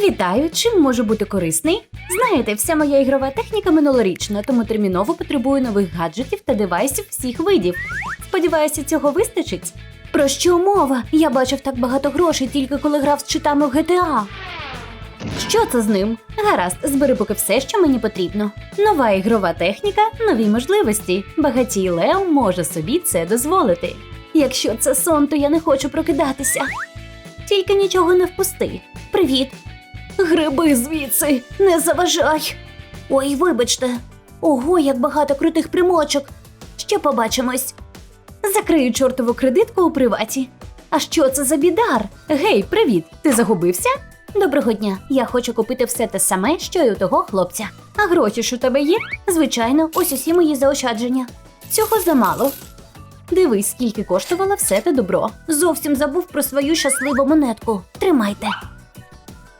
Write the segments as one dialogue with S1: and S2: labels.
S1: Вітаю! Чим можу бути корисний? Знаєте, вся моя ігрова техніка минулорічна, тому терміново потребую нових гаджетів та девайсів всіх видів. Сподіваюся, цього вистачить. Про що мова? Я бачив так багато грошей тільки коли грав з читами в GTA. Що це з ним? Гаразд, збери поки все, що мені потрібно. Нова ігрова техніка, нові можливості. Багатій Лео може собі це дозволити. Якщо це сон, то я не хочу прокидатися. Тільки нічого не впусти. Привіт. Гриби звідси, не заважай. Ой, вибачте. Ого, як багато крутих примочок. Ще побачимось. Закрию чортову кредитку у приваті. А що це за бідар? Гей, привіт! Ти загубився? Доброго дня. Я хочу купити все те саме, що й у того хлопця. А гроші ж у тебе є? Звичайно, ось усі мої заощадження. Цього замало. Дивись, скільки коштувало все те добро. Зовсім забув про свою щасливу монетку. Тримайте.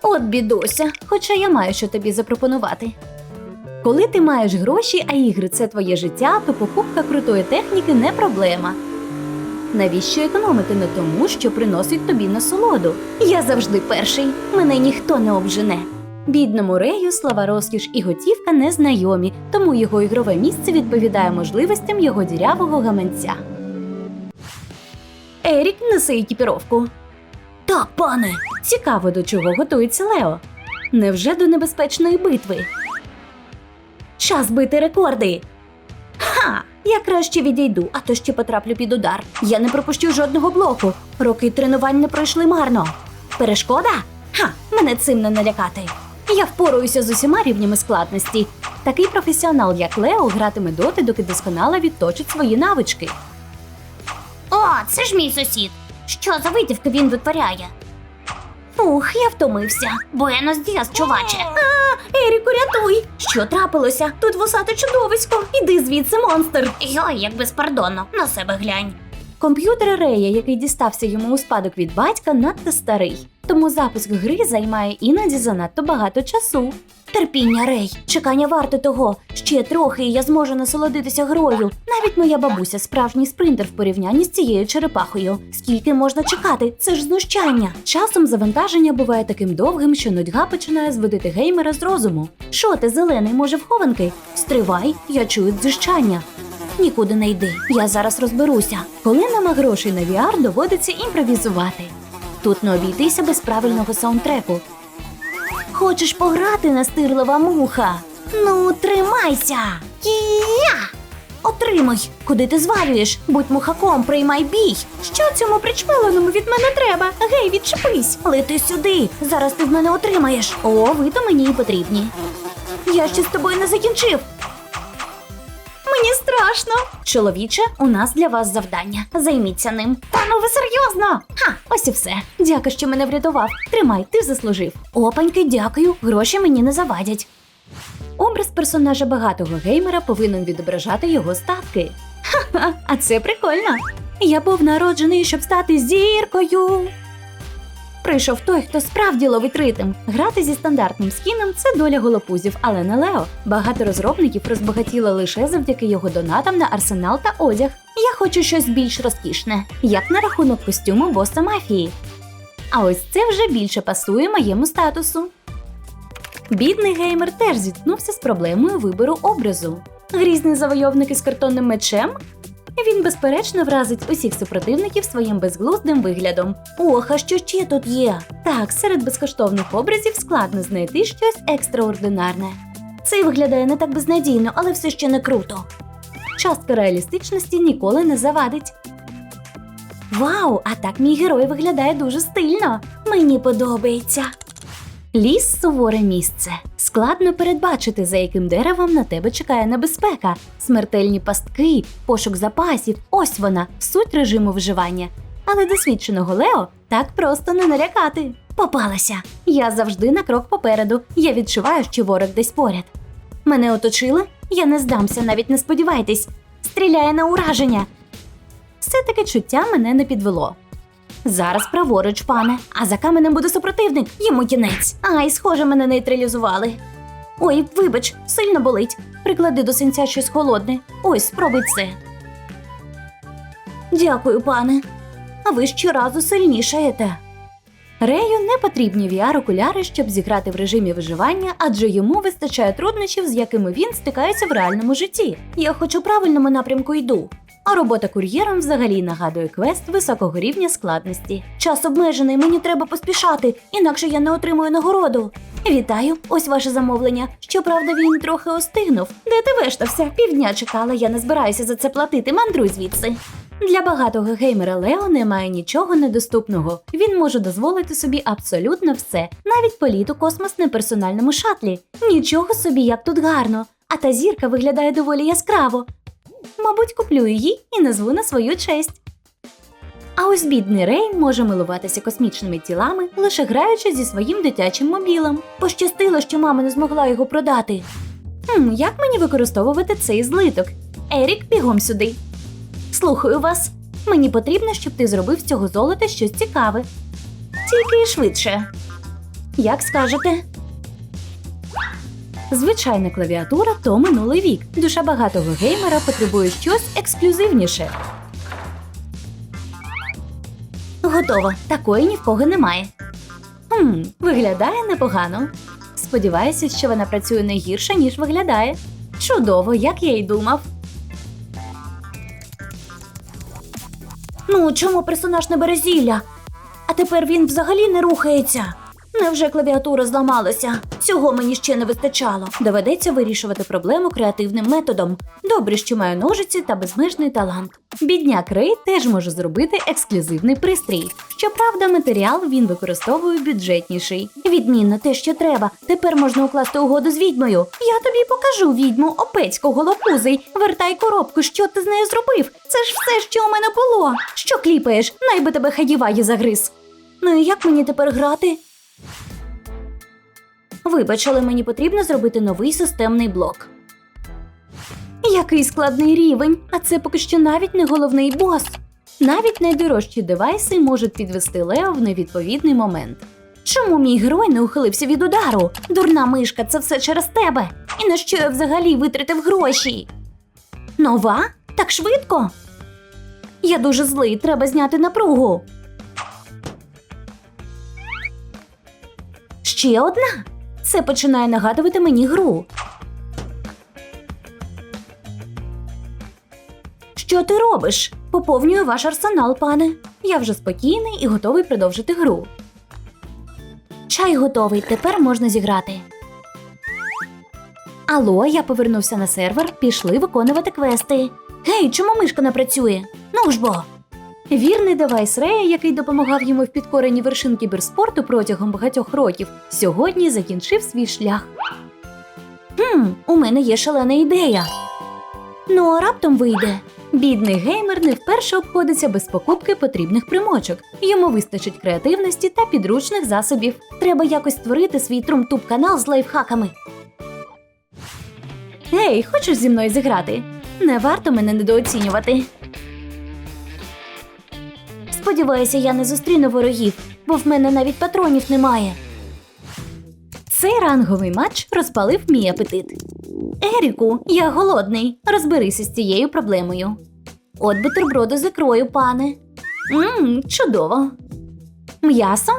S1: От бідося, хоча я маю що тобі запропонувати. Коли ти маєш гроші, а ігри це твоє життя, то покупка крутої техніки не проблема. Навіщо економити на тому, що приносить тобі насолоду? Я завжди перший, мене ніхто не обжене. Бідному Рею слова розкіш і готівка не знайомі, тому його ігрове місце відповідає можливостям його дірявого гаманця. Ерік несе екіпіровку. Так, пане. Цікаво, до чого готується Лео. Невже до небезпечної битви? Час бити рекорди. Ха! Я краще відійду, а то ще потраплю під удар. Я не пропущу жодного блоку. Роки тренувань не пройшли марно. Перешкода? Ха, мене цим не налякати. Я впораюся з усіма рівнями складності. Такий професіонал, як Лео, гратиме доти, доки досконало відточить свої навички.
S2: Це ж мій сусід. Що за витівки він витворяє?
S1: Ух, я втомився.
S2: Буенос діас, чуваче.
S1: Еріку, рятуй! Що трапилося? Тут вусате чудовисько. Іди звідси, монстр.
S2: Йой, як безпардонно, на себе глянь.
S1: Комп'ютер Рея, який дістався йому у спадок від батька, надто старий. Тому запуск гри займає іноді занадто багато часу. Терпіння, Рей, чекання варте того. Ще трохи, і я зможу насолодитися грою. Навіть моя бабуся справжній спринтер в порівнянні з цією черепахою. Скільки можна чекати? Це ж знущання. Часом завантаження буває таким довгим, що нудьга починає зводити геймера з розуму. Що ти, зелений, може в хованки? Стривай, я чую дзижчання. Нікуди не йди. Я зараз розберуся. Коли нема грошей на VR, доводиться імпровізувати. Тут не обійтися без правильного саундтреку. Хочеш пограти, настирлива муха? Ну, тримайся! Я! Отримай! Куди ти звалюєш? Будь мухаком, приймай бій! Що цьому причмеленому від мене треба? Гей, відчепись! Лети сюди! Зараз ти в мене отримаєш! О, ви то мені і потрібні. Я ще з тобою не закінчив. Мені страшно. Чоловіче, у нас для вас завдання. Займіться ним. Та ну ви серйозно? Ха, ось і все. Дякую, що мене врятував. Тримай, ти заслужив. Опаньки, дякую. Гроші мені не завадять. Образ персонажа багатого геймера повинен відображати його статки. Ха-ха, а це прикольно. Я був народжений, щоб стати зіркою. Прийшов той, хто справді ловить ритм. Грати зі стандартним скіном це доля голопузів, але не Лео. Багато розробників розбагатіло лише завдяки його донатам на арсенал та одяг. Я хочу щось більш розкішне, як на рахунок костюму боса мафії. А ось це вже більше пасує моєму статусу. Бідний геймер теж зіткнувся з проблемою вибору образу. Грізний завойовник із картонним мечем він, безперечно, вразить усіх супротивників своїм безглуздим виглядом. Ох, а що ще тут є? Так, серед безкоштовних образів складно знайти щось екстраординарне. Цей виглядає не так безнадійно, але все ще не круто. Частка реалістичності ніколи не завадить. Вау, а так мій герой виглядає дуже стильно. Мені подобається. Ліс суворе місце. Складно передбачити, за яким деревом на тебе чекає небезпека. Смертельні пастки, пошук запасів ось вона, суть режиму вживання. Але досвідченого Лео так просто не налякати. Попалася. Я завжди на крок попереду. Я відчуваю, що ворог десь поряд. Мене оточили? Я не здамся, навіть не сподівайтесь. Стріляє на ураження. Все таки чуття мене не підвело. Зараз праворуч, пане, а за каменем буде супротивник, йому кінець. Ай, схоже, мене нейтралізували. Ой, вибач, сильно болить. Приклади до синця щось холодне. Ось, спробуй це. Дякую, пане. а ви щоразу сильнішаєте. Рею не потрібні VR-окуляри, щоб зіграти в режимі виживання, адже йому вистачає труднощів, з якими він стикається в реальному житті. Я хоч у правильному напрямку йду. А робота кур'єром взагалі нагадує квест високого рівня складності. Час обмежений, мені треба поспішати, інакше я не отримую нагороду. Вітаю, ось ваше замовлення. Щоправда, він трохи остигнув. Де ти вештався? Півдня чекала, я не збираюся за це платити. Мандруй звідси. Для багатого геймера Лео немає нічого недоступного. Він може дозволити собі абсолютно все, навіть політ у космос на персональному шатлі. Нічого собі, як тут гарно. А та зірка виглядає доволі яскраво. Мабуть, куплю її і назву на свою честь. А ось бідний Рей може милуватися космічними тілами, лише граючи зі своїм дитячим мобілем. Пощастило, що мама не змогла його продати. Хм, як мені використовувати цей злиток? Ерік, бігом сюди. Слухаю вас. Мені потрібно, щоб ти зробив з цього золота щось цікаве. Тільки швидше. Як скажете? Звичайна клавіатура то минулий вік. Душа багатого геймера потребує щось ексклюзивніше. Готово. Такої ні в кого немає. Хм, виглядає непогано. Сподіваюся, що вона працює не гірше, ніж виглядає. Чудово, як я й думав. Ну, чому персонаж не бере зілля? А тепер він взагалі не рухається. Невже клавіатура зламалася? Цього мені ще не вистачало. Доведеться вирішувати проблему креативним методом. Добре, що маю ножиці та безмежний талант. Бідняк Рей теж може зробити ексклюзивний пристрій. Щоправда, матеріал він використовує бюджетніший. Відмінно те, що треба. Тепер можна укласти угоду з відьмою. Я тобі покажу відьму опецько голопузий. Вертай коробку, що ти з нею зробив? Це ж все, що у мене було. Що кліпаєш? Найби тебе хадіваї загриз. Ну і як мені тепер грати? Вибач, але мені потрібно зробити новий системний блок. Який складний рівень, а це поки що навіть не головний бос. Навіть найдорожчі девайси можуть підвести Лео в невідповідний момент. Чому мій герой не ухилився від удару? Дурна мишка, це все через тебе. І на що я взагалі витратив гроші? Нова? Так швидко? Я дуже злий, треба зняти напругу. Ще одна. Це починає нагадувати мені гру. Що ти робиш? Поповнюю ваш арсенал, пане. Я вже спокійний і готовий продовжити гру. Чай готовий, тепер можна зіграти. Алло, я повернувся на сервер, пішли виконувати квести. Гей, чому мишка не працює? Ну ж бо. Вірний девайс Рея, який допомагав йому в підкоренні вершин кіберспорту протягом багатьох років, сьогодні закінчив свій шлях. Хм, у мене є шалена ідея. Ну, а раптом вийде. Бідний геймер не вперше обходиться без покупки потрібних примочок. Йому вистачить креативності та підручних засобів. Треба якось створити свій трумтуб канал з лайфхаками. Гей, хочеш зі мною зіграти? Не варто мене недооцінювати. Сподіваюся, я не зустріну ворогів, бо в мене навіть патронів немає. Цей ранговий матч розпалив мій апетит. Еріку, я голодний. Розберися з цією проблемою. От бутерброди з ікрою, пане. Мм, чудово. М'ясо?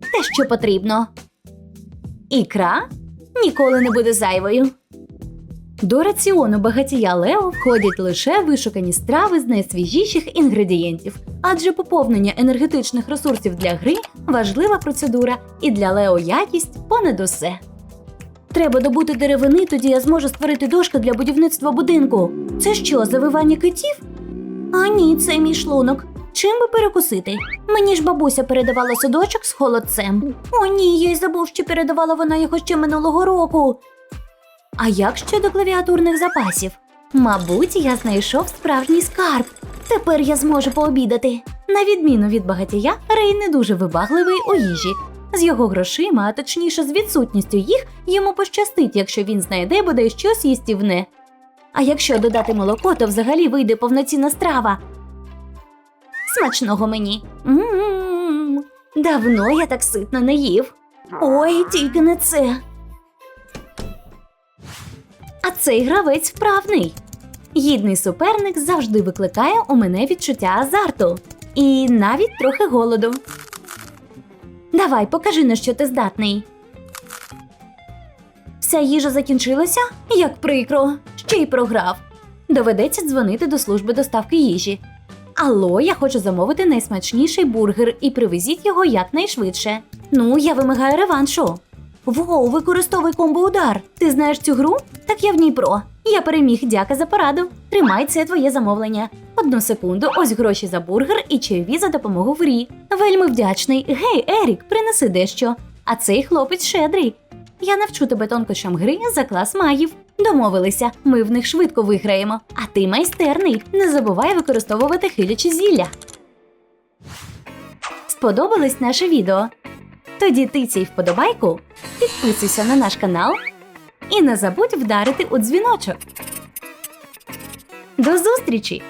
S1: Те, що потрібно. Ікра ніколи не буде зайвою. До раціону багатія Лео входять лише вишукані страви з найсвіжіших інгредієнтів, адже поповнення енергетичних ресурсів для гри важлива процедура, і для Лео якість понад усе. Треба добути деревини, тоді я зможу створити дошки для будівництва будинку. Це що, завивання китів? А ні, це мій шлунок. Чим би перекусити? Мені ж бабуся передавала судочок з холодцем. О, ні, я й забув, що передавала вона його ще минулого року. А як щодо клавіатурних запасів? Мабуть, я знайшов справжній скарб. Тепер я зможу пообідати. На відміну від багатія, Рей не дуже вибагливий у їжі. З його грошима, а точніше з відсутністю їх, йому пощастить, якщо він знайде бодай щось їстівне. А якщо додати молоко, то взагалі вийде повноцінна страва. Смачного мені. М-м-м. Давно я так ситно не їв. Ой, тільки не це. Цей гравець вправний. Гідний суперник завжди викликає у мене відчуття азарту. і навіть трохи голоду. Давай, покажи, на що ти здатний. Вся їжа закінчилася? Як прикро, ще й програв. Доведеться дзвонити до служби доставки їжі. Алло, я хочу замовити найсмачніший бургер і привезіть його якнайшвидше. Ну, я вимагаю реваншу. Воу, використовуй комбо-удар. Ти знаєш цю гру? Так я в ній про. Я переміг, дяка за пораду. Тримай це твоє замовлення. Одну секунду, ось гроші за бургер і чайові за допомогу в грі. Вельми вдячний. Гей, Ерік, принеси дещо. А цей хлопець щедрий. Я навчу тебе тонкощам гри за клас магів. Домовилися, ми в них швидко виграємо. А ти майстерний. Не забувай використовувати хилячі зілля. Сподобалось наше відео? Тоді тицяй вподобайку, підписуйся на наш канал і не забудь вдарити у дзвіночок. До зустрічі!